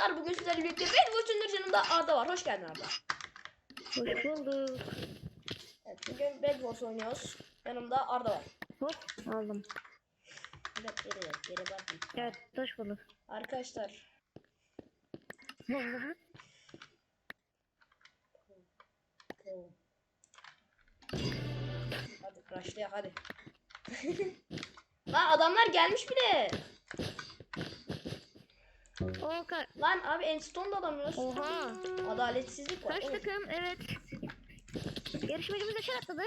arkadaşlar bugün sizlerle birlikte ben Watch'un yanımda Arda var. Hoş geldin Arda. Hoş bulduk. Evet bugün Bad Wars oynuyoruz. Yanımda Arda var. Hop aldım. Dakika geri gel. Geri bak. Evet hoş bulduk. Arkadaşlar. Hadi rushlayalım hadi. Lan adamlar gelmiş bile. Ka Lan abi Enstone'da alamıyoruz. Oha. Adaletsizlik var. Kaç takım? Evet. Yarışmacımız aşağı atladı.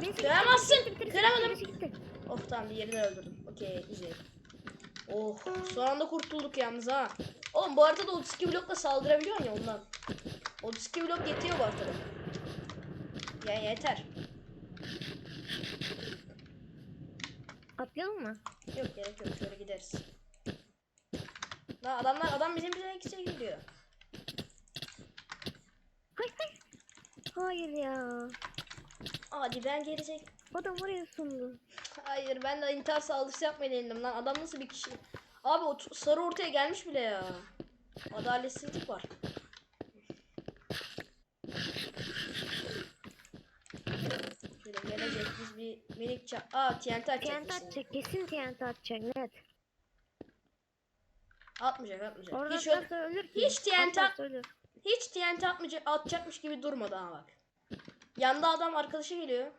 Birisi gitti, Kıramazsın, kıramadım. Of tamam diğerini öldürdüm. Okey güzel. Oh son anda kurtulduk yalnız ha. Oğlum bu haritada 32 blokla saldırabiliyorsun ya ondan. 32 blok yetiyor bu haritada. Ya yeter. Atlayalım mı? Yok gerek yok şöyle gideriz. Lan adamlar adam bizim bize ikisi gidiyor. Hayır hayır. Hayır ya. Hadi ben gelecek. Adam oraya sundu. Hayır ben de intihar saldırısı yapmayı denedim lan. Adam nasıl bir kişi? Abi o sarı ortaya gelmiş bile ya. Adaletsizlik var. Şöyle gelecek biz bir minik ça... Aa TNT atacak. TNT atacak. Kesin TNT atacak. Net. Atmayacak atmayacak. Orada hiç, ölür ki. hiç TNT ölür. hiç TNT atmayacak, atacakmış gibi durmadı ha bak. Yanda adam arkadaşı geliyor.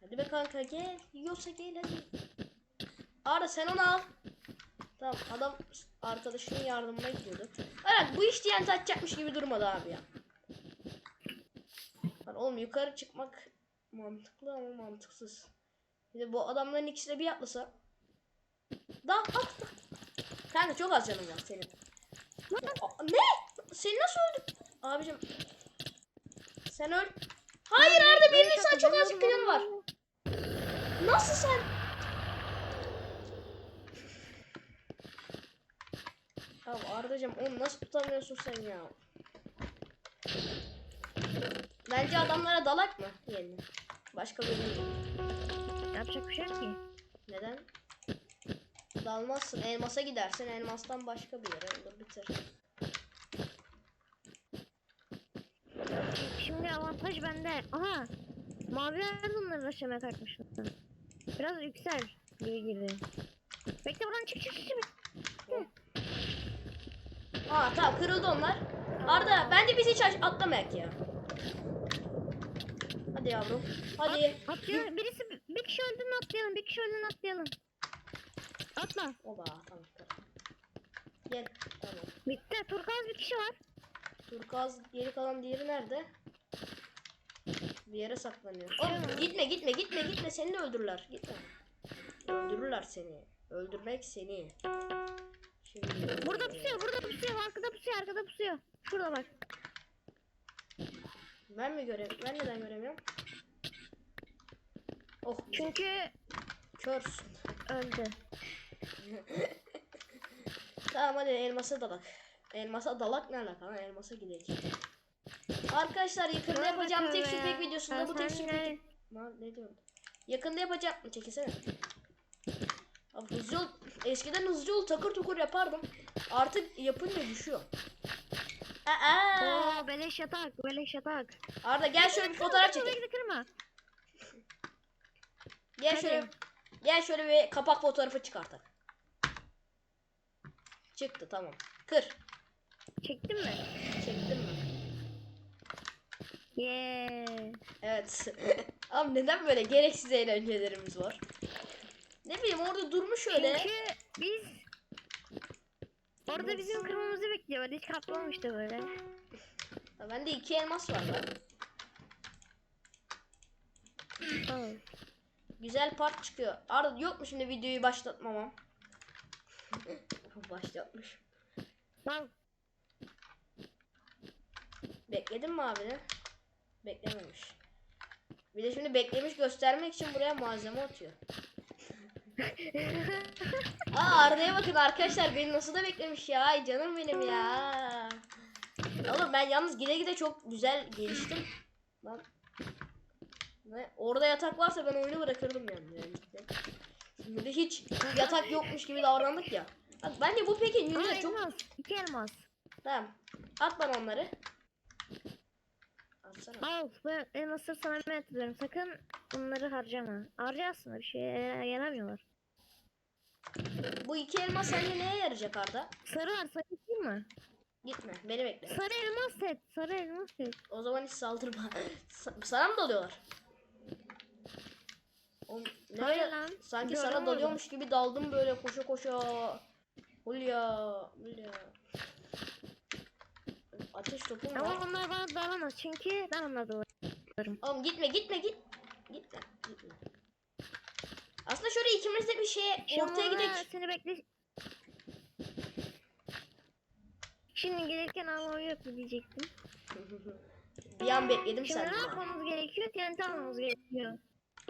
Hadi be kanka gel. Yiyorsa gel hadi. Arda sen onu al. Tamam adam arkadaşının yardımına gidiyordu. Evet bu iş TNT atacakmış gibi durmadı abi ya. Lan oğlum yukarı çıkmak mantıklı ama mantıksız. Bir de bu adamların ikisi de bir atlasa. Daha attı. Kanka çok az canın var senin. Aa, Ne? Seni nasıl öldü? Abicim. Sen öl. Hayır Arda bir insan çok az canı var. Nasıl sen? Ya Arda'cığım onu nasıl tutamıyorsun sen ya? Bence adamlara dalak mı? Yerine. Başka bir yok. Yapacak bir şey yok ki. Neden? Dalmazsın. Elmasa gidersin. Elmastan başka bir yere olur bitir. Şimdi avantaj bende. Aha. Maviler de onları aşamaya kalkmışlar. Biraz yüksel gibi girdi. Bekle buradan çık çık çık. Aa tamam kırıldı onlar. Arda bence biz hiç atlamayak ya. Hadi yavrum. Hadi. Atlayalım. Birisi bir kişi öldüğünü atlayalım. Bir kişi öldüğünü atlayalım. Atla. Oba. Gel. Tamam. Bitti. Turkuaz bir kişi var. Turkuaz geri kalan diğeri nerede? Bir yere saklanıyor. Oğlum gitme gitme gitme gitme seni de öldürürler. Gitme. Öldürürler seni. Öldürmek seni. Şimdi Burada pusuyor. Burada pusuyor. Arkada pusuyor. Arkada pusuyor. Şurada bak. Ben mi göremiyorum? Ben neden göremiyorum? Oh Çünkü körsün. öldü. Tamam hadi elmasa dalak. Elmasa dalak ne alaka? Elmasa gidelim. Arkadaşlar yakında yapacağım tek tüfek videosunda bu tek. Lan ne diyorsun? Yakında yapacağım. Çekilsene. Abi hızlı yol... Eskiden hızlı yol takır tukur yapardım. Artık yapınca düşüyor. Aa! Oo beleş yatak. Beleş yatak. Arda gel şöyle bir fotoğraf çekelim. kırma. Gel şöyle. Gel şöyle bir kapak fotoğrafı çıkartak. Çıktı tamam. Kır. Çektin mi? Çektin mi? Yeah. Evet. Abi neden böyle gereksiz eğlencelerimiz var? Ne bileyim orada durmuş öyle. Çünkü biz orada bizim kırmamızı bekliyor. Hiç kaplamamıştı böyle. Ha, bende iki elmas var lan. Tamam. Güzel part çıkıyor. Arda yok mu şimdi videoyu başlatmamam? Başlatmış. Lan Bekledin mi abini? Beklememiş. Bir de şimdi beklemiş göstermek için buraya malzeme atıyor. Aa Arda'ya bakın arkadaşlar beni nasıl da beklemiş ya. Ay canım benim ya. Oğlum ben yalnız gide gide çok güzel geliştim. Lan. Ne? Orada yatak varsa ben oyunu bırakırdım yani. yani. Şimdi hiç yatak yokmuş gibi davrandık ya. Bak bence bu peki yünleri çok... elmas. İki elmas. Tamam. At bana onları. Atsana. Al bu elmasları sana emanet ediyorum. Sakın bunları harcama. Harca aslında bir şeye yaramıyorlar. Bu iki elma sence neye yarayacak Arda? Sarı var sarı değil mi? Gitme. Beni bekle. Sarı elmas set. Sarı elmas set. O zaman hiç saldırma. Sa- sana mı dalıyorlar? Oğlum, ne Hayır öyle- lan. Sanki sana orada. dalıyormuş gibi daldım böyle koşa koşa. Hulya. Hulya. Ateş topum var. Ama onlar bana dalamaz çünkü ben onlara dalarım. Oğlum gitme gitme git. Gitme. Gitme. Aslında şöyle ikimiz de bir şeye ortaya Şimdi gidelim. Seni bekle. Şimdi gelirken almam yok mu diyecektim. bir an bekledim Şimdi ne senden. yapmamız gerekiyor? TNT almamız gerekiyor.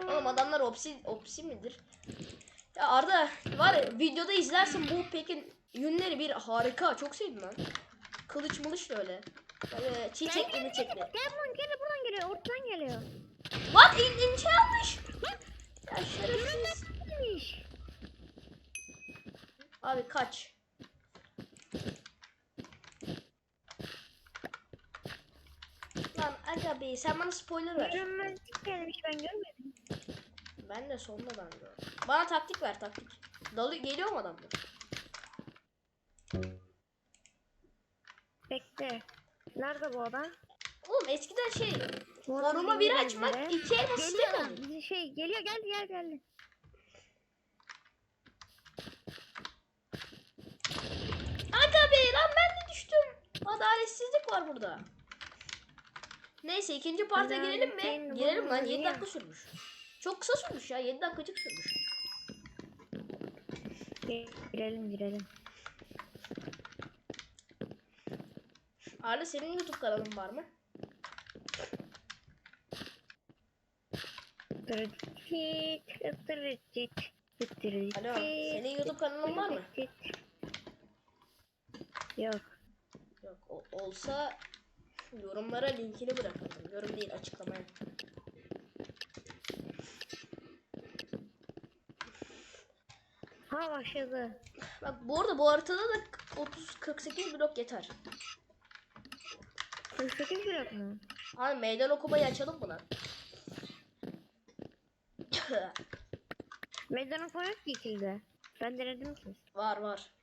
Oğlum adamlar opsi opsi midir? Ya Arda var ya videoda izlersin bu pekin yünleri bir harika. Çok sevdim ben. Kılıç mılıç da öyle. Böyle çiçekli mi çekli. Gel buradan gel buradan geliyor. Ortadan geliyor. Lan in, ince almış. Ya şerefsiz. Abi kaç. Lan aga be sen bana spoiler ver. Görünmezlik gelmiş ben görmedim. Ben de sonradan gördüm. Bana taktik ver taktik. Dalı geliyor mu adamlar? Bekle. Nerede bu adam? Oğlum eskiden şey adam koruma bir açmak iki Geliyor alıyor. Bizi şey geliyor geldi gel geldi. Aga be lan ben de düştüm. Adaletsizlik var burada. Neyse ikinci parta girelim mi? Girelim lan bozuldu 7 ya. dakika sürmüş. Çok kısa sürmüş ya 7 dakikacık sürmüş. Girelim girelim. Arda senin YouTube kanalın var mı? Tırtık, tırtık, tırtık, Alo senin YouTube kanalın var mı? Yok. Yok o- olsa yorumlara linkini bırakırdım. Yorum değil açıklamaya. Ha başladı. Bak bu arada bu haritada da 30-48 blok yeter. 48 blok mu? Abi meydan okumayı açalım mı lan? Meydan okuma yok ki. Ben denedim ki. var var.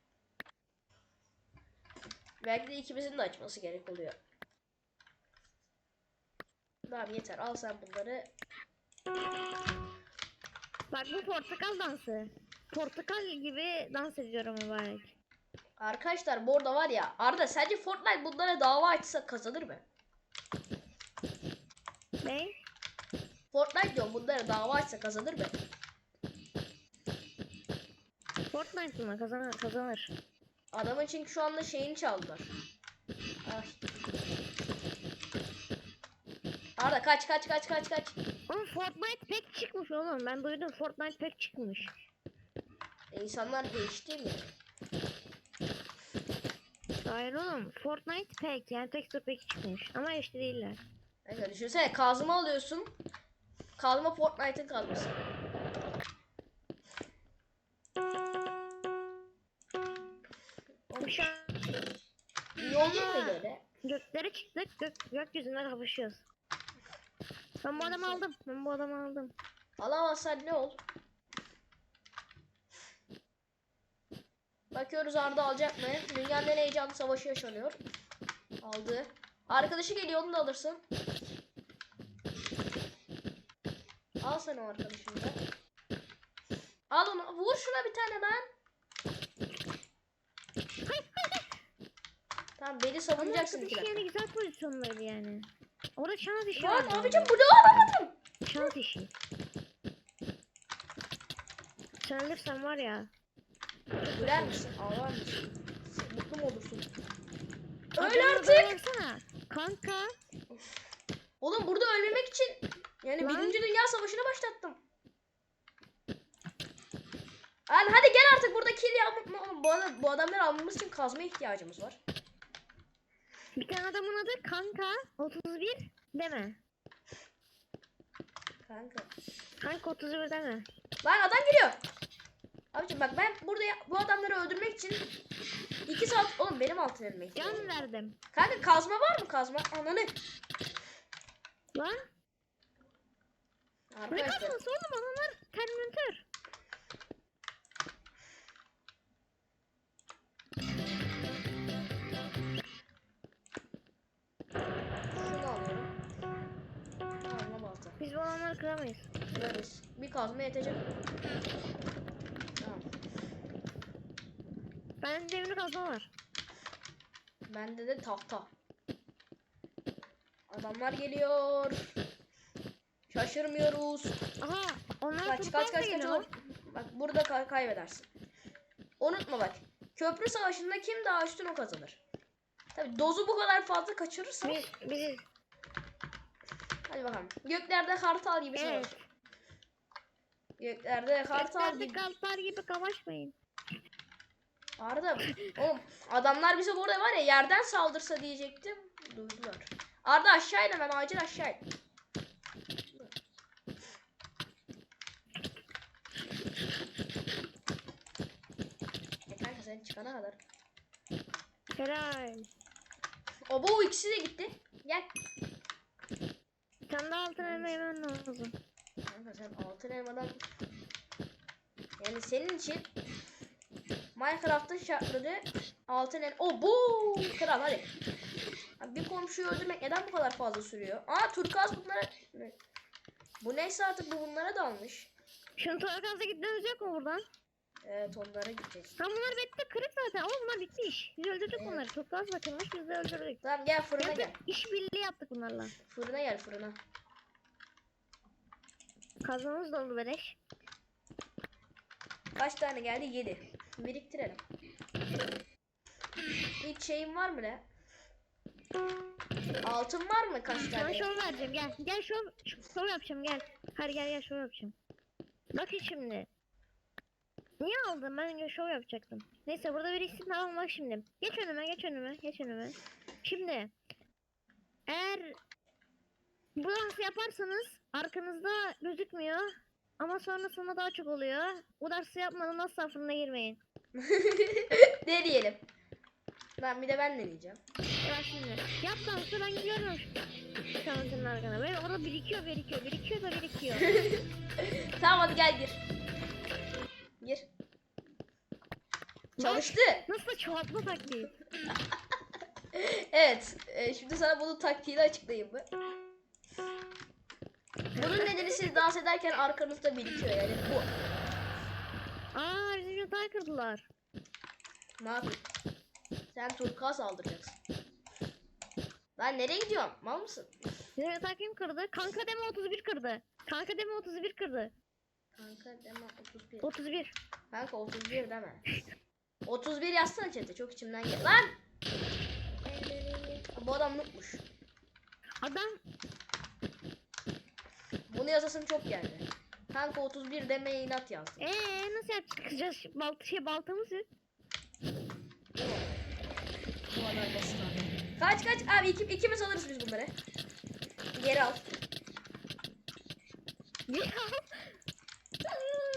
Belki de ikimizin de açması gerek oluyor. Tamam yeter al sen bunları. Bak bu portakal dansı. Portakal gibi dans ediyorum mübarek. Arkadaşlar bu arada var ya Arda sence Fortnite bunlara dava açsa kazanır mı? Ne? Fortnite diyorum bunlara dava açsa kazanır mı? Fortnite mı? Kazanır. kazanır. Adamın çünkü şu anda şeyini çaldılar. Ay. Arda kaç kaç kaç kaç kaç. Oğlum Fortnite pek çıkmış oğlum. Ben duydum Fortnite pek çıkmış. İnsanlar değişti mi? Hayır oğlum. Fortnite pek yani texture pek çıkmış. Ama işte değiller. Neyse düşünsene kazma alıyorsun. Kazma Fortnite'ın kazması. Olmuyor mu böyle? göklere çıktık. Gök, gökyüzünden kapışıyoruz. Ben bu adamı aldım. Ben bu adamı aldım. Alamazsan ne ol? Bakıyoruz Arda alacak mı? Dünyanın en heyecanlı savaşı yaşanıyor. Aldı. Arkadaşı geliyor onu da alırsın. Al sen o arkadaşını da. Al onu. Vur şuna bir tane lan. Tamam beni savunacaksın iki dakika. güzel pozisyonları yani. Orada şans işi Lan var. abicim bloğu alamadım. Şans işi. Sen ölürsen var ya. Güler misin? Ağlar mısın? Mutlu mu olursun? Öyle artık. Kanka. Oğlum burada ölmemek için yani Lan. Birinci Dünya Savaşı'nı başlattım. Lan hadi gel artık burada kill yapma. Bu, bu adamları almamız için kazma ihtiyacımız var. Bir tane adamın adı kanka 31 deme. Kanka. Kanka 31 deme. Lan adam geliyor. Abicim bak ben burada ya- bu adamları öldürmek için 2 saat oğlum benim altın elime ihtiyacım Can verdim. Kanka kazma var mı kazma? Ananı. Lan ne Arkadaşlar kazması oğlum adamlar terminatör. şunu alıyorum. Kazma balta. Biz bu adamları kıramayız. Veririz. Bir kazma yetecek. Tamam. Bende demir kazma var. Bende de tahta. Adamlar geliyor. Şaşırmıyoruz. Aha onlar Kaç kaç, kaç kaç oğlum. Bak burada kay- kaybedersin. Unutma bak. Köprü savaşında kim daha üstün o kazanır. Tabi dozu bu kadar fazla kaçırırsan. Biz, biziz. Hadi bakalım. Göklerde kartal gibi Evet. savaş. Göklerde kartal Göklerde gibi. kalplar gibi kavaşmayın. Arda oğlum adamlar bize burada var ya yerden saldırsa diyecektim. Duydular. Arda aşağı in hemen acil aşağı in. E kanka sen çıkana kadar. Helal. O bu ikisi de gitti. Gel. Bir tane daha altın elma yemen lazım. Kanka sen altın elmadan yani senin için Minecraft'ın şartları altın el. O bu kral hadi. Bir komşuyu öldürmek neden bu kadar fazla sürüyor? Aa turkuaz bunlara? Bu neyse artık bu bunlara dalmış. Şunu Torkaz'a gitmemiz yok mu buradan? Evet onlara gideceğiz. Ha bunlar bitti kırık zaten ama bunlar bitmiş. Biz öldürdük Evet. bunları. Torkaz bakılmış biz de öldürdük. Tamam gel fırına gel. İş birliği yaptık bunlarla. Fırına gel fırına. Kazmamız da oldu beleş. Kaç tane geldi? 7. Biriktirelim. Hiç şeyin var mı ne? Altın var mı kaç Sana tane? şov vereceğim gel. Gel şov, şov yapacağım gel. Hadi gel gel şov yapacağım. Bakın şimdi. Niye aldın? Ben şov yapacaktım. Neyse burada bir isim tamam bak şimdi. Geç önüme geç önüme geç önüme. Şimdi. Eğer bu dansı yaparsanız arkanızda gözükmüyor. Ama sonrasında daha çok oluyor. Bu dansı yapmadan asla fırına girmeyin. Deneyelim. Lan bir de ben deneyeceğim. Bak şimdi. Yap dansı ben gidiyorum. Senin arkana. Böyle orada birikiyor birikiyor birikiyor da birikiyor. Tamam hadi gel gir. Gir. Çalıştı. Nasıl çoğaltma taktiği. Evet. e, şimdi sana bunun taktiğini açıklayayım mı? Bunun nedeni siz dans ederken arkanızda birikiyor yani bu. Aa bizim yatağı kırdılar. Ne yapayım? Sen turkuaz aldıracaksın. Lan nereye gidiyorsun? Mal mısın? Bizim yatağı kim kırdı? Kanka deme 31 kırdı. Kanka deme 31 kırdı. Kanka deme 31. 31. Kanka 31 deme. 31 yazsana chat'e çok içimden gel. Lan! Bu adam nutmuş. Adam Bunu yazasım çok geldi. Kanka 31 demeye inat yazdım. ee nasıl yapacağız? Balta şey baltamız yok. Bu kadar basit abi. Kaç kaç abi iki, ikimiz alırız biz bunları. Geri al.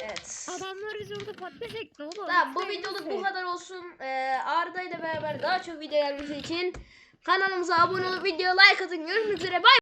Evet. Adamlar bizi orada patates ekti oğlum. Tamam bu videoluk bu kadar olsun. Ee, Arda ile beraber daha çok video gelmesi için kanalımıza abone olup videoya like atın. Görüşmek üzere. Bay